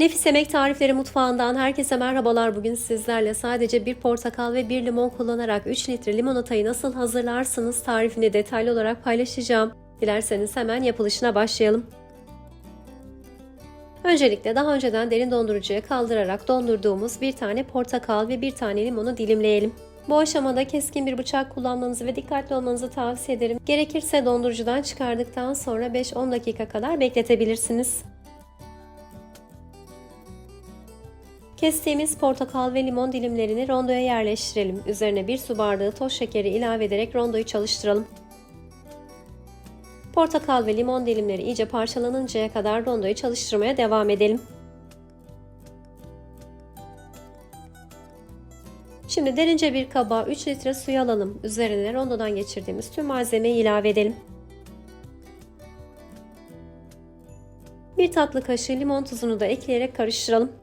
Nefis Yemek Tarifleri Mutfağından herkese merhabalar. Bugün sizlerle sadece bir portakal ve bir limon kullanarak 3 litre limonatayı nasıl hazırlarsınız tarifini detaylı olarak paylaşacağım. Dilerseniz hemen yapılışına başlayalım. Öncelikle daha önceden derin dondurucuya kaldırarak dondurduğumuz bir tane portakal ve bir tane limonu dilimleyelim. Bu aşamada keskin bir bıçak kullanmanızı ve dikkatli olmanızı tavsiye ederim. Gerekirse dondurucudan çıkardıktan sonra 5-10 dakika kadar bekletebilirsiniz. Kestiğimiz portakal ve limon dilimlerini rondoya yerleştirelim. Üzerine bir su bardağı toz şekeri ilave ederek rondoyu çalıştıralım. Portakal ve limon dilimleri iyice parçalanıncaya kadar rondoyu çalıştırmaya devam edelim. Şimdi derince bir kaba 3 litre suyu alalım. Üzerine rondodan geçirdiğimiz tüm malzemeyi ilave edelim. Bir tatlı kaşığı limon tuzunu da ekleyerek karıştıralım.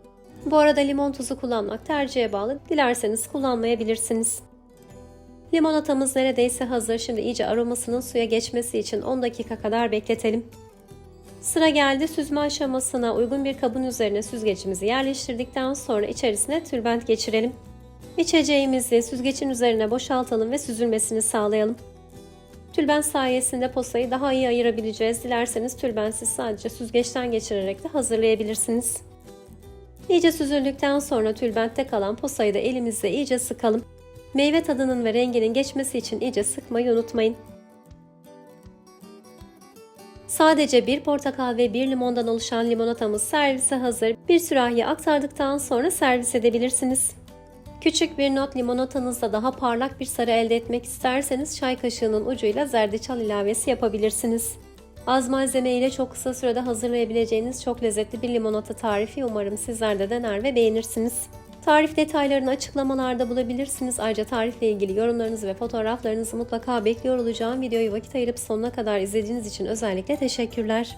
Bu arada limon tuzu kullanmak tercihe bağlı. Dilerseniz kullanmayabilirsiniz. Limonatamız neredeyse hazır. Şimdi iyice aromasının suya geçmesi için 10 dakika kadar bekletelim. Sıra geldi süzme aşamasına uygun bir kabın üzerine süzgecimizi yerleştirdikten sonra içerisine tülbent geçirelim. İçeceğimizi süzgecin üzerine boşaltalım ve süzülmesini sağlayalım. Tülbent sayesinde posayı daha iyi ayırabileceğiz. Dilerseniz tülbensiz sadece süzgeçten geçirerek de hazırlayabilirsiniz. İyice süzüldükten sonra tülbentte kalan posayı da elimizle iyice sıkalım. Meyve tadının ve renginin geçmesi için iyice sıkmayı unutmayın. Sadece bir portakal ve bir limondan oluşan limonatamız servise hazır. Bir sürahiye aktardıktan sonra servis edebilirsiniz. Küçük bir not limonatanızda daha parlak bir sarı elde etmek isterseniz çay kaşığının ucuyla zerdeçal ilavesi yapabilirsiniz. Az malzeme ile çok kısa sürede hazırlayabileceğiniz çok lezzetli bir limonata tarifi umarım sizler de dener ve beğenirsiniz. Tarif detaylarını açıklamalarda bulabilirsiniz. Ayrıca tarifle ilgili yorumlarınızı ve fotoğraflarınızı mutlaka bekliyor olacağım. Videoyu vakit ayırıp sonuna kadar izlediğiniz için özellikle teşekkürler.